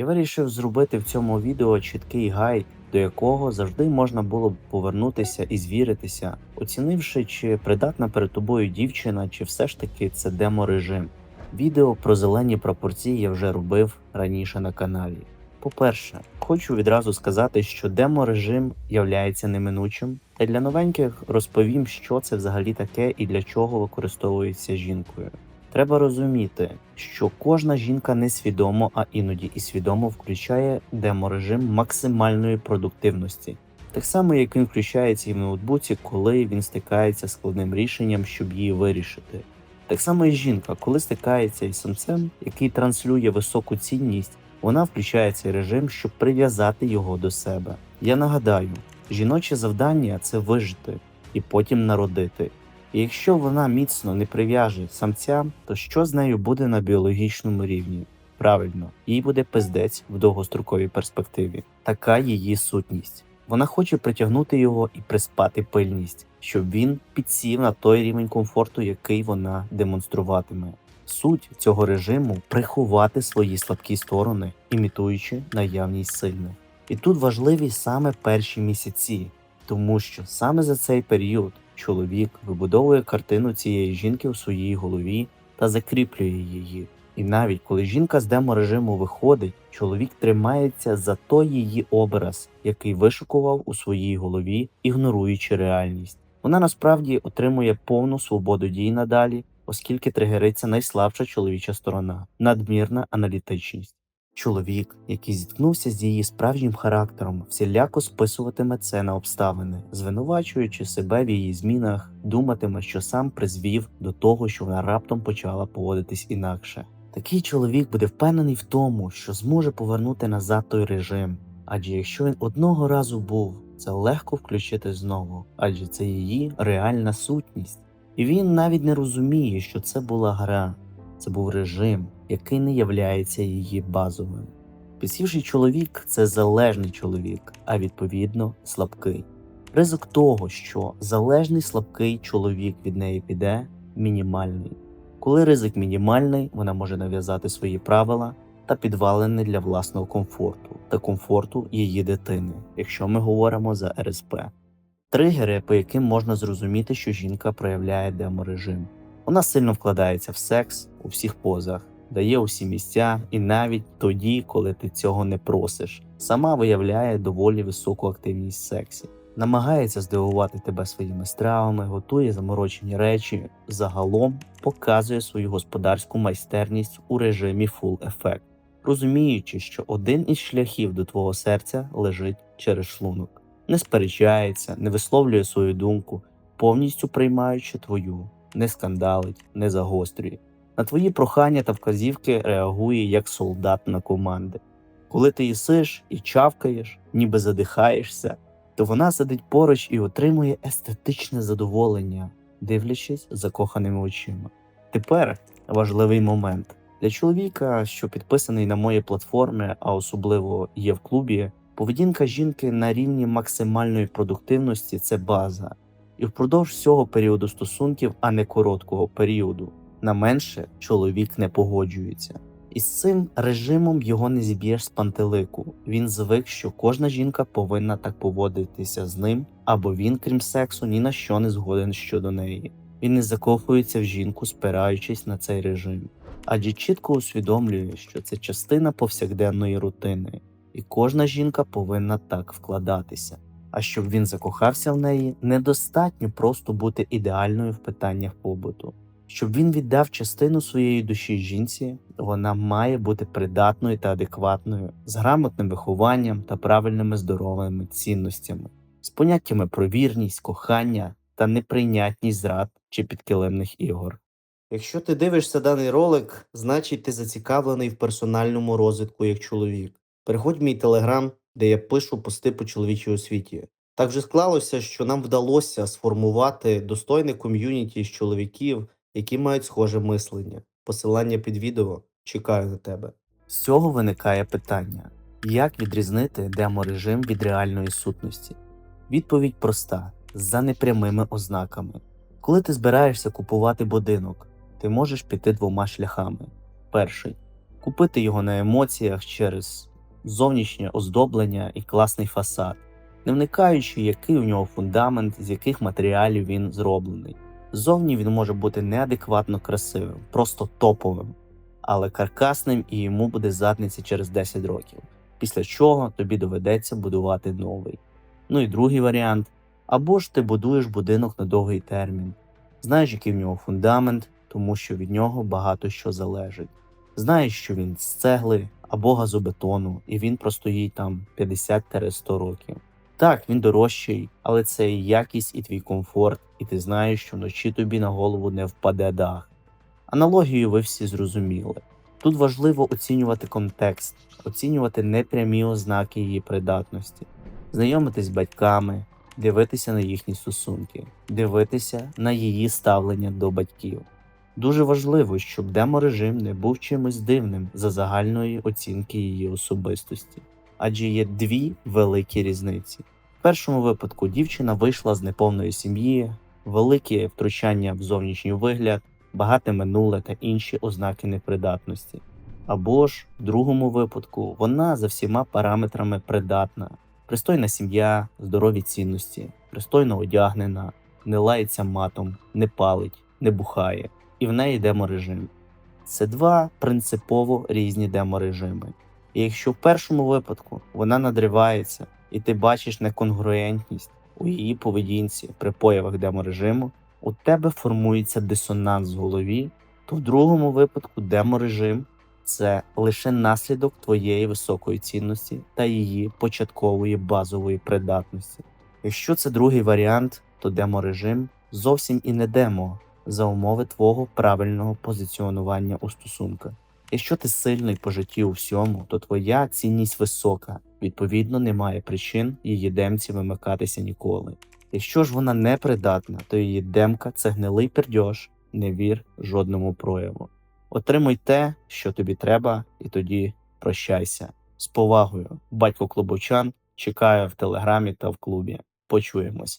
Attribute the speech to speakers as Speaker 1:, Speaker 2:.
Speaker 1: Я вирішив зробити в цьому відео чіткий гайд, до якого завжди можна було б повернутися і звіритися, оцінивши, чи придатна перед тобою дівчина, чи все ж таки це демо-режим. Відео про зелені пропорції я вже робив раніше на каналі. По-перше, хочу відразу сказати, що демо-режим являється неминучим, та для новеньких розповім, що це взагалі таке і для чого використовується жінкою. Треба розуміти, що кожна жінка несвідомо, а іноді і свідомо включає деморежим максимальної продуктивності. Так само, як він включається і в ноутбуці, коли він стикається з складним рішенням, щоб її вирішити. Так само і жінка, коли стикається із самцем, який транслює високу цінність, вона включає цей режим, щоб прив'язати його до себе. Я нагадаю, жіноче завдання це вижити і потім народити. І якщо вона міцно не прив'яже самця, то що з нею буде на біологічному рівні? Правильно, їй буде пиздець в довгостроковій перспективі. Така її сутність. Вона хоче притягнути його і приспати пильність, щоб він підсів на той рівень комфорту, який вона демонструватиме. Суть цього режиму приховати свої слабкі сторони, імітуючи наявність сильних. І тут важливі саме перші місяці, тому що саме за цей період чоловік вибудовує картину цієї жінки в своїй голові та закріплює її. І навіть коли жінка з деморежиму виходить, чоловік тримається за той її образ, який вишукував у своїй голові, ігноруючи реальність. Вона насправді отримує повну свободу дій надалі, оскільки тригериться найслабша чоловіча сторона надмірна аналітичність. Чоловік, який зіткнувся з її справжнім характером, всіляко списуватиме це на обставини, звинувачуючи себе в її змінах, думатиме, що сам призвів до того, що вона раптом почала поводитись інакше. Такий чоловік буде впевнений в тому, що зможе повернути назад той режим, адже якщо він одного разу був, це легко включити знову, адже це її реальна сутність. І він навіть не розуміє, що це була гра, це був режим, який не являється її базовим. Підсівший чоловік це залежний чоловік, а відповідно слабкий. Ризик того, що залежний слабкий чоловік від неї піде, мінімальний. Коли ризик мінімальний, вона може нав'язати свої правила та підвалини для власного комфорту та комфорту її дитини, якщо ми говоримо за РСП. Тригери, по яким можна зрозуміти, що жінка проявляє деморежим. Вона сильно вкладається в секс у всіх позах, дає усі місця, і навіть тоді, коли ти цього не просиш, сама виявляє доволі високу активність сексі, намагається здивувати тебе своїми стравами, готує заморочені речі, загалом показує свою господарську майстерність у режимі full effect, розуміючи, що один із шляхів до твого серця лежить через шлунок, не сперечається, не висловлює свою думку, повністю приймаючи твою, не скандалить, не загострює. На твої прохання та вказівки реагує як солдат на команди. Коли ти їсиш і чавкаєш, ніби задихаєшся, то вона сидить поруч і отримує естетичне задоволення, дивлячись закоханими очима. Тепер важливий момент для чоловіка, що підписаний на мої платформи, а особливо є в клубі. Поведінка жінки на рівні максимальної продуктивності це база, і впродовж всього періоду стосунків, а не короткого періоду. На менше чоловік не погоджується. І з цим режимом його не зіб'єш з пантелику. Він звик, що кожна жінка повинна так поводитися з ним, або він, крім сексу, ні на що не згоден щодо неї. Він не закохується в жінку, спираючись на цей режим, адже чітко усвідомлює, що це частина повсякденної рутини, і кожна жінка повинна так вкладатися. А щоб він закохався в неї, недостатньо просто бути ідеальною в питаннях побуту. Щоб він віддав частину своєї душі жінці, вона має бути придатною та адекватною, з грамотним вихованням та правильними здоровими цінностями, з поняттями про вірність, кохання та неприйнятність зрад чи підкилимних ігор. Якщо ти дивишся даний ролик, значить ти зацікавлений в персональному розвитку як чоловік. Переходь в мій телеграм, де я пишу пости по чоловічій освіті. Так вже склалося, що нам вдалося сформувати достойне ком'юніті з чоловіків, які мають схоже мислення. Посилання під відео чекаю на тебе. З цього виникає питання: як відрізнити деморежим від реальної сутності? Відповідь проста: за непрямими ознаками. Коли ти збираєшся купувати будинок, ти можеш піти двома шляхами. Перший купити його на емоціях через зовнішнє оздоблення і класний фасад, не вникаючи, який у нього фундамент, з яких матеріалів він зроблений. Зовні він може бути неадекватно красивим, просто топовим, але каркасним і йому буде задниця через 10 років, після чого тобі доведеться будувати новий. Ну і другий варіант. Або ж ти будуєш будинок на довгий термін, знаєш, який в нього фундамент, тому що від нього багато що залежить. Знаєш, що він з цегли або газобетону, і він простоїть там 50-100 років. Так, він дорожчий, але це і якість, і твій комфорт, і ти знаєш, що вночі тобі на голову не впаде дах. Аналогію ви всі зрозуміли. Тут важливо оцінювати контекст, оцінювати непрямі ознаки її придатності, знайомитись з батьками, дивитися на їхні стосунки, дивитися на її ставлення до батьків. Дуже важливо, щоб деморежим не був чимось дивним за загальної оцінки її особистості, адже є дві великі різниці. В першому випадку дівчина вийшла з неповної сім'ї, велике втручання в зовнішній вигляд, багате минуле та інші ознаки непридатності. Або ж в другому випадку вона за всіма параметрами придатна, пристойна сім'я, здорові цінності, пристойно одягнена, не лається матом, не палить, не бухає, і в неї деморежим. Це два принципово різні деморежими. І якщо в першому випадку вона надривається, і ти бачиш неконгруентність у її поведінці при появах деморежиму, у тебе формується дисонанс в голові, то в другому випадку деморежим це лише наслідок твоєї високої цінності та її початкової базової придатності. Якщо це другий варіант, то деморежим зовсім і не демо за умови твого правильного позиціонування у стосунках. Якщо ти сильний по житті у всьому, то твоя цінність висока, відповідно, немає причин її демці вимикатися ніколи. Якщо ж вона непридатна, то її демка це гнилий пердьош, не вір жодному прояву. Отримуй те, що тобі треба, і тоді прощайся. З повагою, батько Клобучан чекає в телеграмі та в клубі. Почуємось.